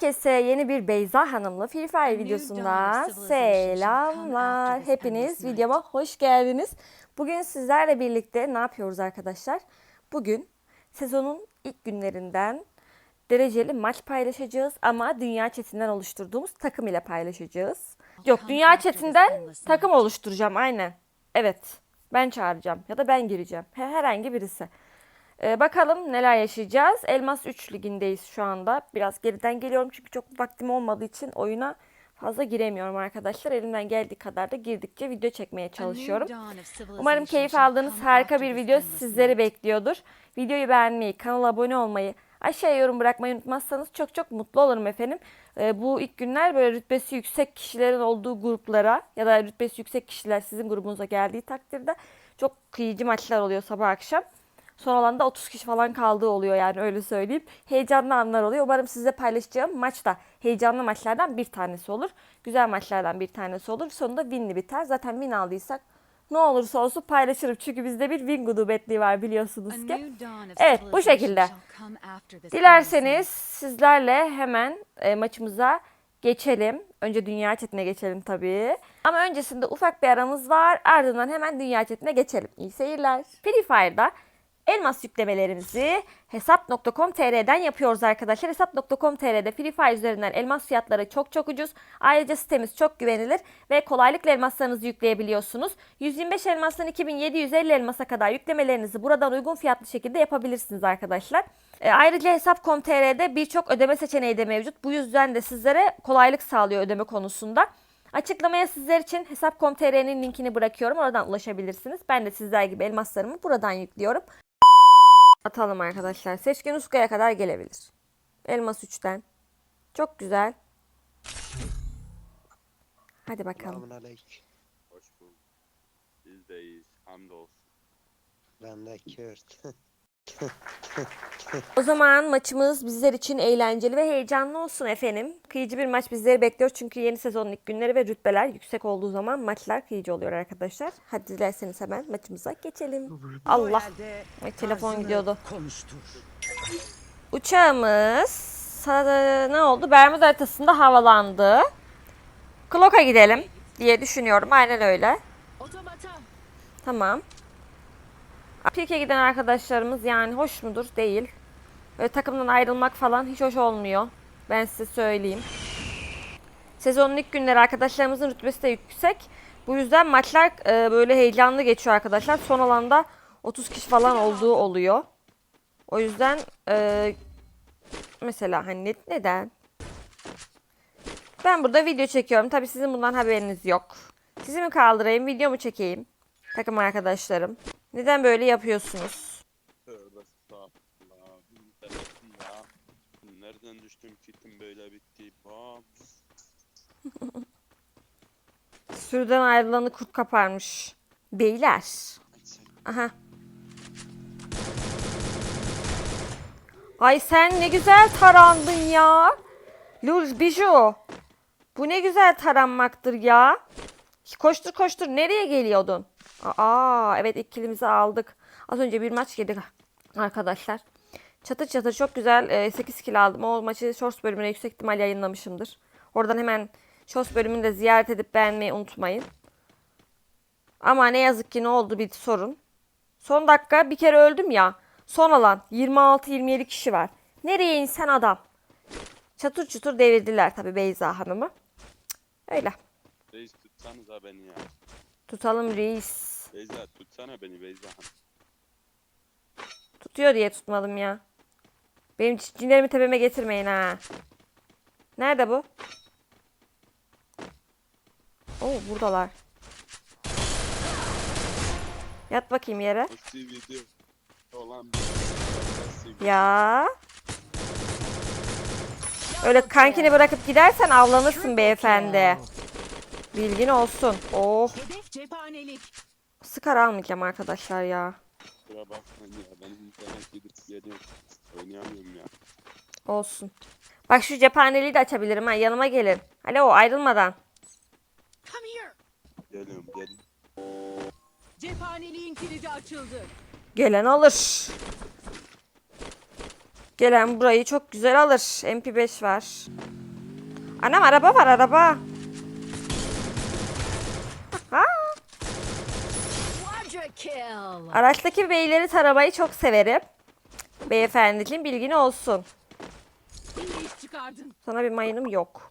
Herkese yeni bir Beyza Hanım'la Free Fire videosundan selamlar. Hepiniz videoma hoş geldiniz. Bugün sizlerle birlikte ne yapıyoruz arkadaşlar? Bugün sezonun ilk günlerinden dereceli maç paylaşacağız ama dünya chatinden oluşturduğumuz takım ile paylaşacağız. Yok dünya chatinden takım oluşturacağım aynen. Evet ben çağıracağım ya da ben gireceğim. He- Herhangi birisi. Ee, bakalım neler yaşayacağız. Elmas 3 ligindeyiz şu anda. Biraz geriden geliyorum çünkü çok vaktim olmadığı için oyuna fazla giremiyorum arkadaşlar. Elimden geldiği kadar da girdikçe video çekmeye çalışıyorum. Umarım keyif aldığınız harika bir video sizleri bekliyordur. Videoyu beğenmeyi, kanala abone olmayı, aşağıya yorum bırakmayı unutmazsanız çok çok mutlu olurum efendim. Ee, bu ilk günler böyle rütbesi yüksek kişilerin olduğu gruplara ya da rütbesi yüksek kişiler sizin grubunuza geldiği takdirde çok kıyıcı maçlar oluyor sabah akşam. Son alanda 30 kişi falan kaldığı oluyor yani öyle söyleyeyim. Heyecanlı anlar oluyor. Umarım size paylaşacağım maç da heyecanlı maçlardan bir tanesi olur. Güzel maçlardan bir tanesi olur. Sonunda winli biter. Zaten win aldıysak ne olursa olsun paylaşırım. Çünkü bizde bir win gudubetliği var biliyorsunuz ki. Evet bu şekilde. Dilerseniz sizlerle hemen e, maçımıza geçelim. Önce dünya chatine geçelim tabii. Ama öncesinde ufak bir aramız var. Ardından hemen dünya chatine geçelim. İyi seyirler. Free Fire'da elmas yüklemelerimizi hesap.com.tr'den yapıyoruz arkadaşlar. Hesap.com.tr'de Free Fire üzerinden elmas fiyatları çok çok ucuz. Ayrıca sitemiz çok güvenilir ve kolaylıkla elmaslarınızı yükleyebiliyorsunuz. 125 elmastan 2750 elmasa kadar yüklemelerinizi buradan uygun fiyatlı şekilde yapabilirsiniz arkadaşlar. E, ayrıca hesap.com.tr'de birçok ödeme seçeneği de mevcut. Bu yüzden de sizlere kolaylık sağlıyor ödeme konusunda. Açıklamaya sizler için hesap.com.tr'nin linkini bırakıyorum. Oradan ulaşabilirsiniz. Ben de sizler gibi elmaslarımı buradan yüklüyorum. Atalım arkadaşlar. Seçkin Uska'ya kadar gelebilir. Elmas 3'ten. Çok güzel. Hadi bakalım. Hoş bulduk. Bizdeyiz. Hamdolsun. Ben de Kürt. O zaman maçımız bizler için eğlenceli ve heyecanlı olsun efendim. Kıyıcı bir maç bizleri bekliyor çünkü yeni sezonun ilk günleri ve rütbeler yüksek olduğu zaman maçlar kıyıcı oluyor arkadaşlar. Hadi dilerseniz hemen maçımıza geçelim. Allah. Ay, telefon gidiyordu. Uçağımız ne oldu? Bermuda haritasında havalandı. Kloka gidelim diye düşünüyorum. Aynen öyle. Tamam. Pik'e giden arkadaşlarımız yani hoş mudur? Değil. Böyle takımdan ayrılmak falan hiç hoş olmuyor. Ben size söyleyeyim. Sezonun ilk günleri arkadaşlarımızın rütbesi de yüksek. Bu yüzden maçlar e, böyle heyecanlı geçiyor arkadaşlar. Son alanda 30 kişi falan olduğu oluyor. O yüzden e, mesela hani ne- neden? Ben burada video çekiyorum. Tabii sizin bundan haberiniz yok. Sizi mi kaldırayım, video mu çekeyim? Takım arkadaşlarım. Neden böyle yapıyorsunuz? Tövbe estağfurullah. Internetim ya. Nereden düştüm kitim böyle bitti. Bam. Sürüden ayrılanı kurt kaparmış. Beyler. Aha. Ay sen ne güzel tarandın ya. Lul Biju. Bu ne güzel taranmaktır ya. Koştur koştur nereye geliyordun? Aa evet ilk kilimizi aldık. Az önce bir maç yedik arkadaşlar. Çatır çatır çok güzel e, 8 kilo aldım. O maçı Shorts bölümüne yüksek ihtimal yayınlamışımdır. Oradan hemen Shorts bölümünü de ziyaret edip beğenmeyi unutmayın. Ama ne yazık ki ne oldu bir sorun. Son dakika bir kere öldüm ya. Son alan 26-27 kişi var. Nereye insan adam? Çatır çutur devirdiler tabii Beyza Hanım'ı. Öyle. Reis tutsanıza beni ya. Tutalım reis. Beyza tutsana beni Beyza. Tutuyor diye tutmadım ya. Benim cinlerimi tepeme getirmeyin ha. Nerede bu? Oo buradalar. Yat bakayım yere. Ya. Öyle kankini bırakıp gidersen avlanırsın beyefendi. Bilgin olsun. Oh. Hedef cephanelik. Sıkar almayacağım arkadaşlar ya. Kusura bakmayın ya. Ben internet gidip geliyorum. Oynayamıyorum ya. Olsun. Bak şu cephaneliği de açabilirim ha. Yanıma gelin. Alo ayrılmadan. Come here. Geliyorum geliyorum. Cephaneliğin kilidi açıldı. Gelen alır. Gelen burayı çok güzel alır. MP5 var. Anam araba var araba. Ha, Quadra kill. Araçtaki beyleri taramayı çok severim. Beyefendiciğim bilgin olsun. Sana bir mayınım yok.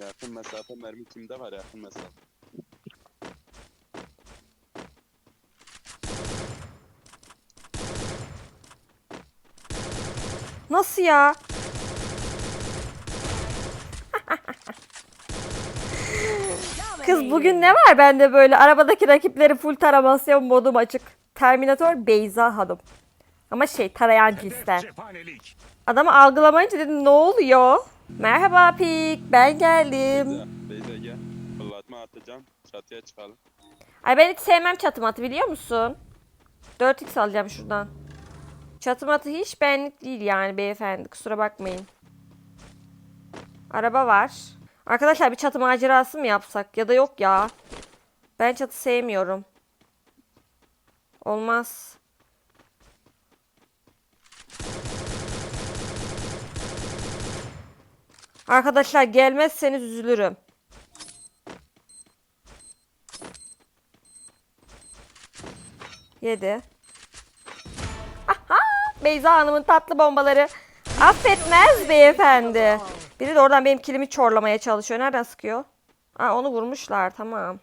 Yakın mesafe mermi kimde var yakın mesafe? Nasıl ya? Kız bugün ne var bende böyle? Arabadaki rakipleri full taramasyon modum açık. Terminator Beyza Hanım. Ama şey tarayan cinsten. Adamı algılamayınca dedim ne oluyor? Merhaba Pik ben geldim. Beyza, Beyza gel. Fırlatma atacağım. Çatıya çıkalım. Ay ben hiç sevmem çatım atı biliyor musun? 4x alacağım şuradan. Çatım atı hiç benlik değil yani beyefendi kusura bakmayın. Araba var. Arkadaşlar bir çatı macerası mı yapsak ya da yok ya. Ben çatı sevmiyorum. Olmaz. Arkadaşlar gelmezseniz üzülürüm. Yedi. Aha! Beyza Hanım'ın tatlı bombaları. Affetmez beyefendi. Biri de oradan benim kilimi çorlamaya çalışıyor. Nereden sıkıyor? Aa, onu vurmuşlar. Tamam.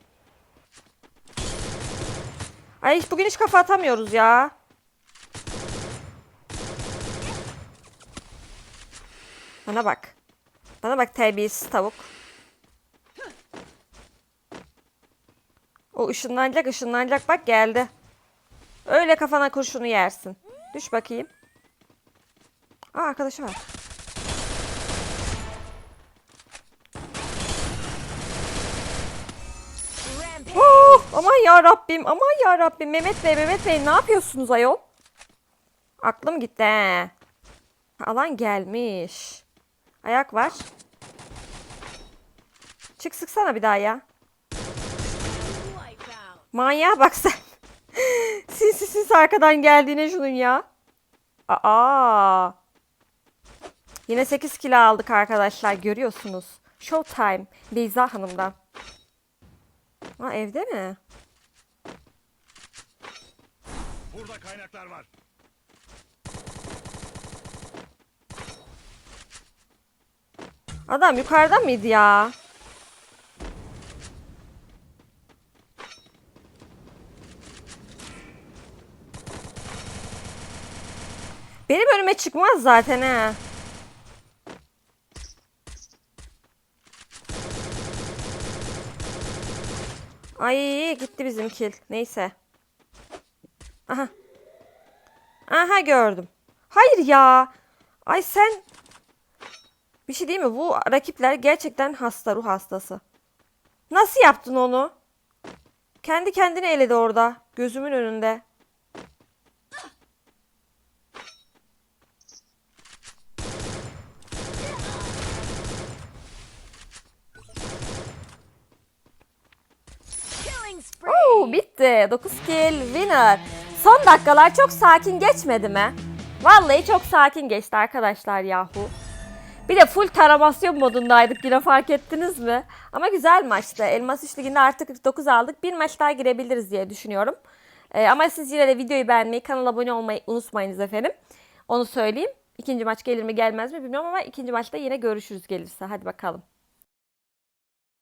Ay hiç- bugün hiç kafa atamıyoruz ya. Bana bak. Bana bak terbiyesiz tavuk. O ışınlanacak ışınlanacak bak geldi. Öyle kafana kurşunu yersin. Düş bakayım. Aa arkadaşı var. Aman ya Rabbim, aman ya Rabbim. Mehmet Bey, Mehmet Bey ne yapıyorsunuz ayol? Aklım gitti he. Alan gelmiş. Ayak var. Çık sıksana bir daha ya. Manyağa bak sen. sinsi sinsi arkadan geldiğine şunun ya. Aa. Yine 8 kilo aldık arkadaşlar görüyorsunuz. Showtime Beyza Hanım'dan. Ha evde mi? Burada kaynaklar var. Adam yukarıda mıydı ya? Benim önüme çıkmaz zaten ha. Ay gitti bizim kill. Neyse. Aha. Aha gördüm. Hayır ya. Ay sen bir şey değil mi? Bu rakipler gerçekten hasta, ruh hastası. Nasıl yaptın onu? Kendi kendine eledi orada. Gözümün önünde. Oo, bitti. 9 kill winner. Son dakikalar çok sakin geçmedi mi? Vallahi çok sakin geçti arkadaşlar yahu. Bir de full taramasyon modundaydık yine fark ettiniz mi? Ama güzel maçtı. Elmas 3 liginde artı 49 aldık. Bir maç daha girebiliriz diye düşünüyorum. Ee, ama siz yine de videoyu beğenmeyi, kanala abone olmayı unutmayınız efendim. Onu söyleyeyim. İkinci maç gelir mi gelmez mi bilmiyorum ama ikinci maçta yine görüşürüz gelirse. Hadi bakalım.